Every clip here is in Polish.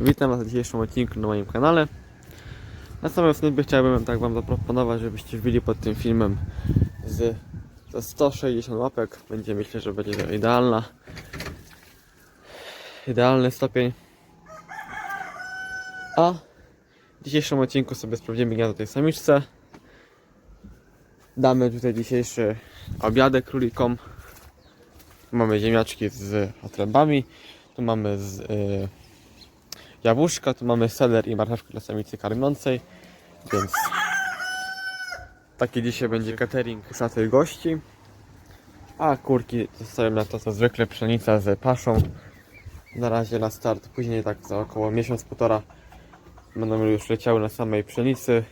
Witam Was w dzisiejszym odcinku na moim kanale. Na samym wstępie chciałbym tak Wam zaproponować, żebyście wbili pod tym filmem z ze 160 łapek. Będzie myślę, że będzie to idealna idealny stopień. A w dzisiejszym odcinku sobie sprawdzimy gniazdo tej samiczce. Damy tutaj dzisiejszy obiadek królikom. Tu mamy ziemniaczki z otrębami. Tu mamy z y, jabłuszka, tu mamy seler i marchewkę dla samicy karmiącej. Więc taki dzisiaj będzie catering szatych gości. A kurki zostają na to co zwykle pszenica z paszą. Na razie na start, później tak za około miesiąc, półtora będą już leciały na samej pszenicy.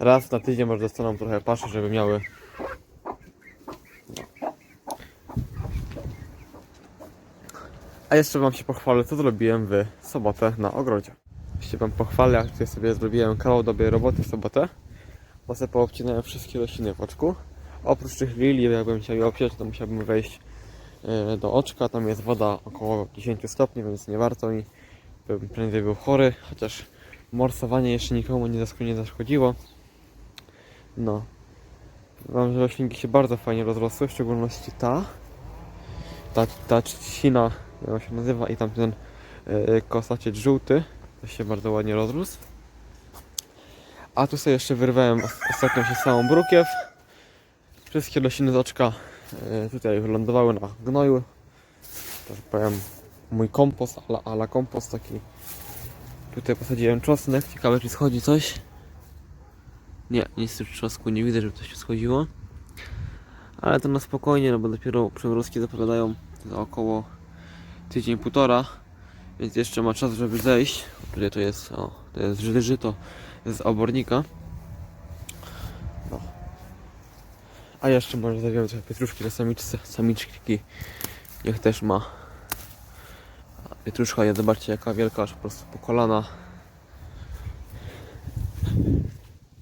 Raz na tydzień może dostaną trochę paszy, żeby miały A jeszcze Wam się pochwalę, co zrobiłem w sobotę na ogrodzie. Jeszcze Wam pochwalę, jak tutaj sobie zrobiłem kawał dobrej roboty w sobotę. Bo sobie poobcinałem wszystkie rośliny w oczku. Oprócz tych lilii, jakbym chciał je obciąć, to musiałbym wejść e, do oczka. Tam jest woda około 10 stopni, więc nie warto mi. Bym prędzej był chory, chociaż morsowanie jeszcze nikomu nie nie zaszkodziło. No. Mam, że roślinki się bardzo fajnie rozrosły, w szczególności ta. Ta, ta trzcina, jak on się nazywa, i tamten yy, kosaciec żółty, też się bardzo ładnie rozrósł. A tu sobie jeszcze wyrwałem os- ostatnio się samą brukiew. Wszystkie rośliny z oczka yy, tutaj wylądowały na gnoju. To, że powiem, mój kompost, ala, ala kompost taki. Tutaj posadziłem czosnek, ciekawe czy schodzi coś. Nie, nic w trzosku nie widzę, żeby coś się schodziło. Ale to na spokojnie, no bo dopiero przymrozki zapowiadają za około tydzień, półtora. Więc jeszcze ma czas, żeby zejść. Tutaj to jest, o, to jest żyto z obornika. No. A jeszcze może trochę pietruszki dla samiczce, samiczki. Niech też ma. A Pietruszka, ja zobaczcie jaka wielka, aż po prostu po kolana.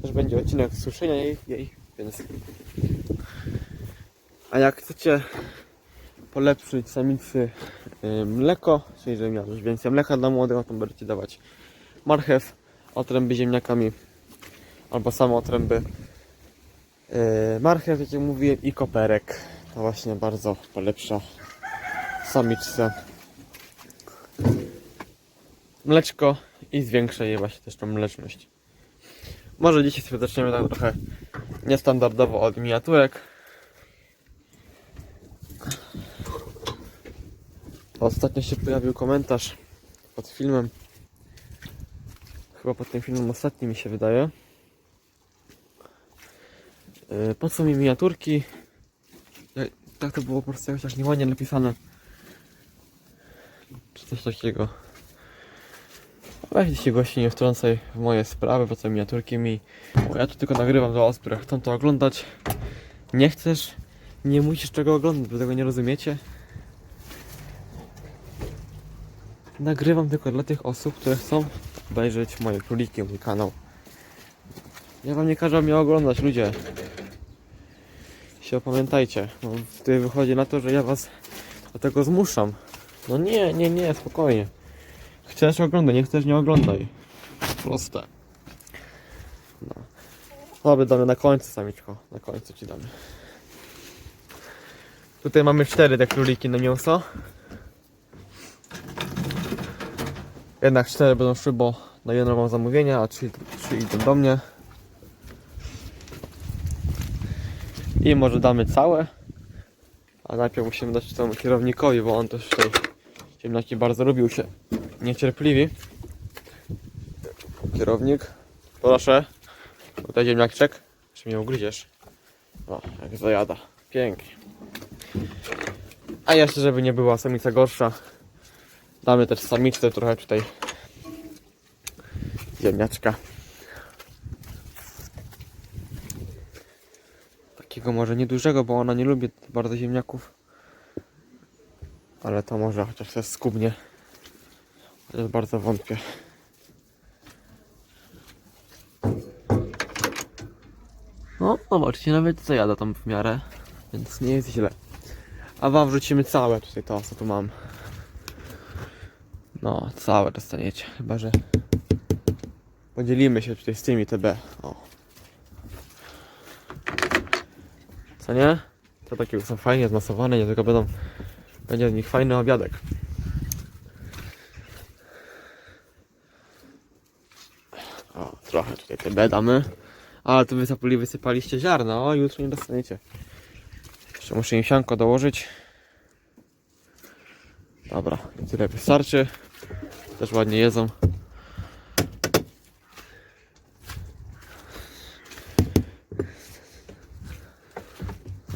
Też będzie odcinek suszenia jej, jej więc a jak chcecie polepszyć samicy mleko, czyli żeby miała też więcej mleka dla młodych, to będziecie dawać marchew, otręby ziemniakami albo same otręby y, marchew, jak mówiłem, i koperek. To właśnie bardzo polepsza samiczce mleczko i zwiększa jej właśnie też tą mleczność. Może dzisiaj sobie zaczniemy tak trochę niestandardowo od miniaturek. Ostatnio się pojawił komentarz pod filmem. Chyba pod tym filmem ostatnim mi się wydaje. Yy, Po co mi miniaturki? Ja- Tak to było po prostu jakoś tak nieładnie napisane. Czy coś takiego. Weź się gości nie wtrącaj w moje sprawy, po co miniaturki mi. Bo ja tu tylko nagrywam dla osób, chcą to oglądać. Nie chcesz, nie musisz czego oglądać, bo tego nie rozumiecie. Nagrywam tylko dla tych osób, które chcą obejrzeć moje króliki, mój kanał. Ja wam nie każę mnie oglądać, ludzie. Się opamiętajcie. No, tutaj wychodzi na to, że ja was do tego zmuszam. No nie, nie, nie, spokojnie. Chcesz oglądać, nie chcesz, nie oglądaj. Proste. No. Dobra, damy na końcu, samiczko. Na końcu ci damy. Tutaj mamy cztery te króliki na mięso. Jednak cztery będą szły, bo na jedno mam zamówienia, a trzy, trzy idą do mnie. I może damy całe. A najpierw musimy dać temu kierownikowi, bo on też tutaj ziemniaki bardzo lubił się niecierpliwi. Kierownik, proszę. Tutaj ziemniaczek. Czy mnie ugryziesz? O, jak zajada. Pięknie. A jeszcze, żeby nie była samica gorsza, damy też samiczce trochę tutaj ziemniaczka. Takiego może niedużego, bo ona nie lubi bardzo ziemniaków. Ale to może chociaż się skubnie. Chociaż bardzo wątpię. No, zobaczcie, nawet zajada tam w miarę, więc nie jest źle. A wam wrzucimy całe tutaj to, co tu mam. No, całe dostaniecie, chyba że podzielimy się tutaj z tymi TB. O. Co nie? To takie są fajnie zmasowane, nie tylko będą będzie z nich fajny obiadek. O, trochę tutaj TB damy. Ale tu wysypali, wysypaliście ziarna, o jutro nie dostaniecie. Jeszcze muszę im sianko dołożyć. Dobra, tyle wystarczy. Też ładnie jedzą.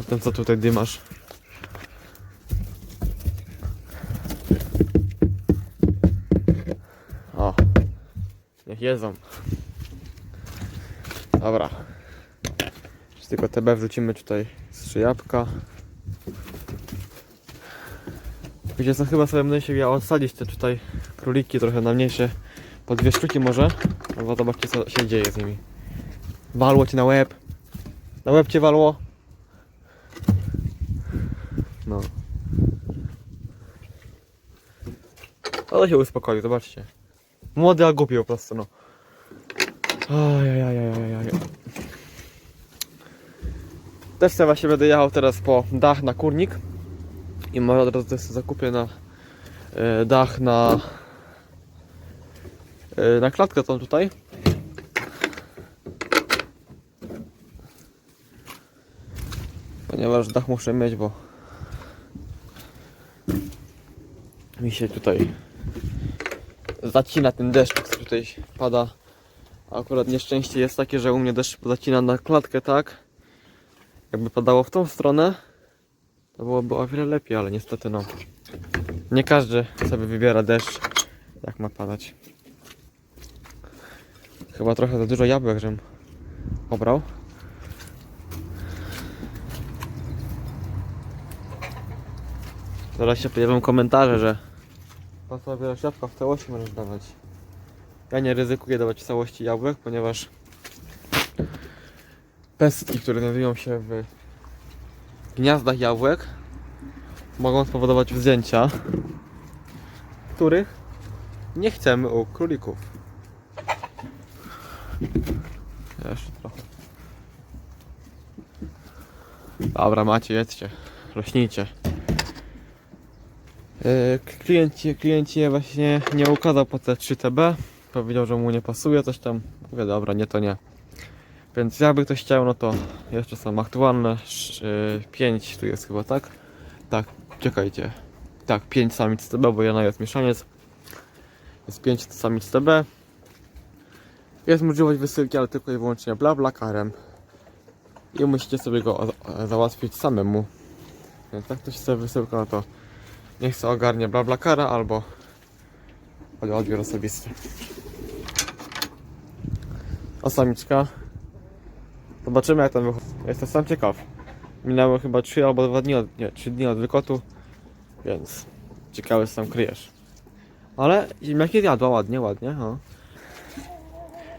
A ten co tutaj dymasz? O, niech jedzą. Dobra. Tylko TB wrzucimy tutaj z jabłka. Wiecie co, chyba sobie będę się ja odsadzić te tutaj króliki trochę na mniejsze, po dwie sztuki może. No bo zobaczcie co się dzieje z nimi. Walło ci na łeb. Na łeb cię walło. No. Ale się uspokoił, zobaczcie. Młody, a głupi po prostu, no. Ajajajajajaj. Też sobie właśnie będę jechał teraz po dach na kurnik. I może od razu też zakupię na e, dach na e, na klatkę tą tutaj. Ponieważ dach muszę mieć, bo mi się tutaj zacina ten deszcz, który tutaj pada. Akurat nieszczęście jest takie, że u mnie deszcz zacina na klatkę tak. Jakby padało w tą stronę, to byłoby o wiele lepiej, ale niestety no. Nie każdy sobie wybiera deszcz, jak ma padać. Chyba trochę za dużo jabłek, żebym pobrał. Zaraz się pojawią komentarze, że po co wiele jabłka w całości możesz dawać. Ja nie ryzykuję dawać w całości jabłek, ponieważ pestki, które znajdują się w gniazdach jabłek mogą spowodować wzdjęcia, których nie chcemy u królików. Jeszcze trochę. Dobra, macie, jedzcie, rośnijcie. Yy, Klient, ci- klient ci właśnie nie ukazał po te 3TB. Powiedział, że mu nie pasuje, coś tam. Mówię, dobra, nie to nie. Więc jakby ktoś chciał, no to jeszcze są aktualne 5 tu jest chyba, tak? Tak, czekajcie. Tak, 5 samic TB, bo jedna jest mieszaniec. Jest 5 samic TB. Jest możliwość wysyłki, ale tylko i wyłącznie bla bla karem. I musicie sobie go za- załatwić samemu. Więc jak ktoś chce wysyłkę, no to niech se ogarnie bla bla kara albo odbiór osobisty. A samiczka Zobaczymy jak tam wychodzi. Jestem sam ciekaw. Minęły chyba 3 albo 2 dni od, nie, 3 dni od wykotu, więc ciekawy sam kryjesz. Ale ziemniaki zjadła ładnie, ładnie. O.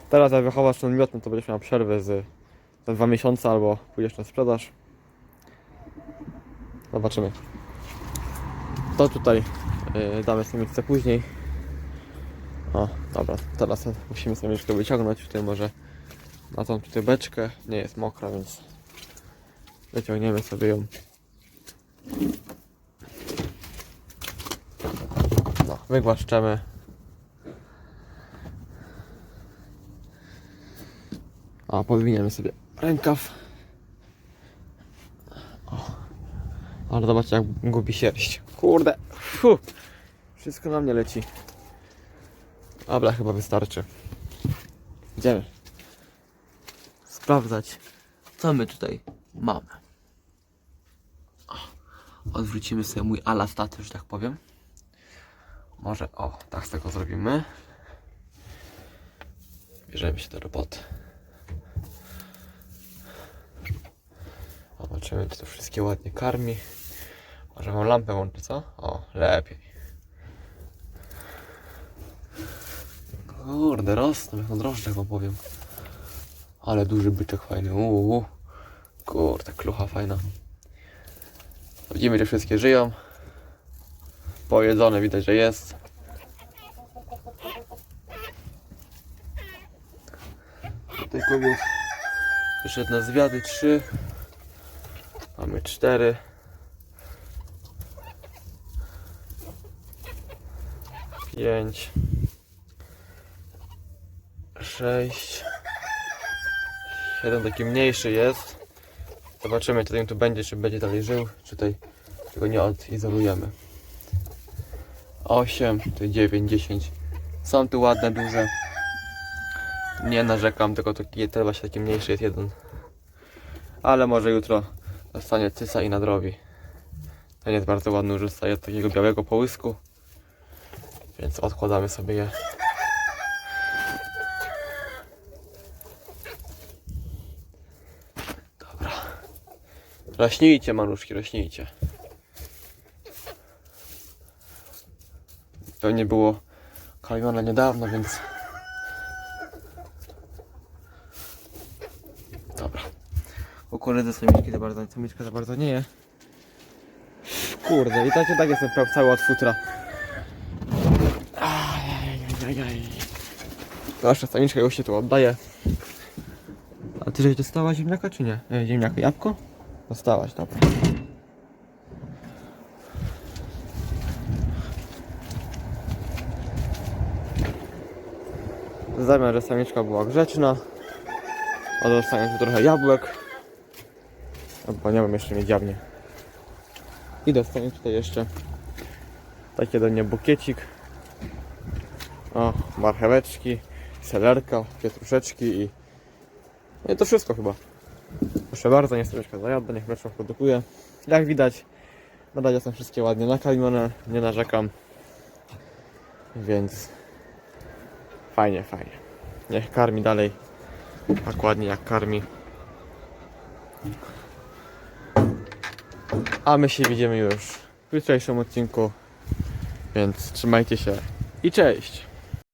Teraz jak wychowasz ten miot, no to będziesz miał przerwę z za 2 miesiące albo pójdziesz na sprzedaż. Zobaczymy. To tutaj yy, damy sobie miejsce później. O, dobra, teraz musimy sobie jeszcze wyciągnąć tutaj może na tą tutaj beczkę. Nie jest mokra, więc wyciągniemy sobie ją. No, wygłaszczemy. A, podwiniemy sobie rękaw. O. Ale zobaczcie jak gubi sierść. Kurde. Wszystko na mnie leci. Dobra, chyba wystarczy. Idziemy sprawdzać, co my tutaj mamy. O, odwrócimy sobie mój alastaty, że tak powiem. Może, o, tak z tego zrobimy. Bierzemy się do roboty. Zobaczymy, czy to wszystkie ładnie karmi. Może mam lampę łączy, co? O, lepiej. Kurde, rosną jak na drożdżach, wam powiem. Ale duży byczek fajny. Uuu. Kurde, klucha fajna. Widzimy, że wszystkie żyją. Pojedzone widać, że jest. Tutaj kogoś. Jeszcze jedna zwiady, trzy. Mamy cztery. Pięć. Sześć. Jeden taki mniejszy jest. Zobaczymy, czy ten tu będzie, czy będzie dalej żył, czy tutaj go nie odizolujemy. 8, tu 9, 10. Są tu ładne, duże. Nie narzekam, tylko taki, ten właśnie taki mniejszy jest jeden. Ale może jutro dostanie cysa i nadrobi. Ten jest bardzo ładny, już zostaje takiego białego połysku. Więc odkładamy sobie je. Rośnijcie, manuszki, rośnijcie. Pewnie było karmione niedawno, więc... Dobra. Kukurydzy samiczki za bardzo, samiczka za bardzo nie je. Kurde, i tak i tak jestem cały od futra. Ajajajajaj. Nasza samiczka już się tu oddaje. A ty żeś dostała ziemniaka czy nie? E, ziemniaka, jabłko? Dostałaś, dobra. Zamiar, że samiczka była grzeczna. A dostanie tu trochę jabłek. No, Bo nie wiem, jeszcze mnie dziabnie. I dostanie tutaj jeszcze taki do mnie bukiecik. O, marcheweczki, selerka, pietruszeczki i... No i to wszystko chyba. Proszę bardzo, niech samiczka zajada, niech mleczko produkuje. Jak widać, na razie są wszystkie ładnie nakarmione, nie narzekam. Więc fajnie, fajnie. Niech karmi dalej tak ładnie jak karmi. A my się widzimy już w jutrzejszym odcinku. Więc trzymajcie się i cześć!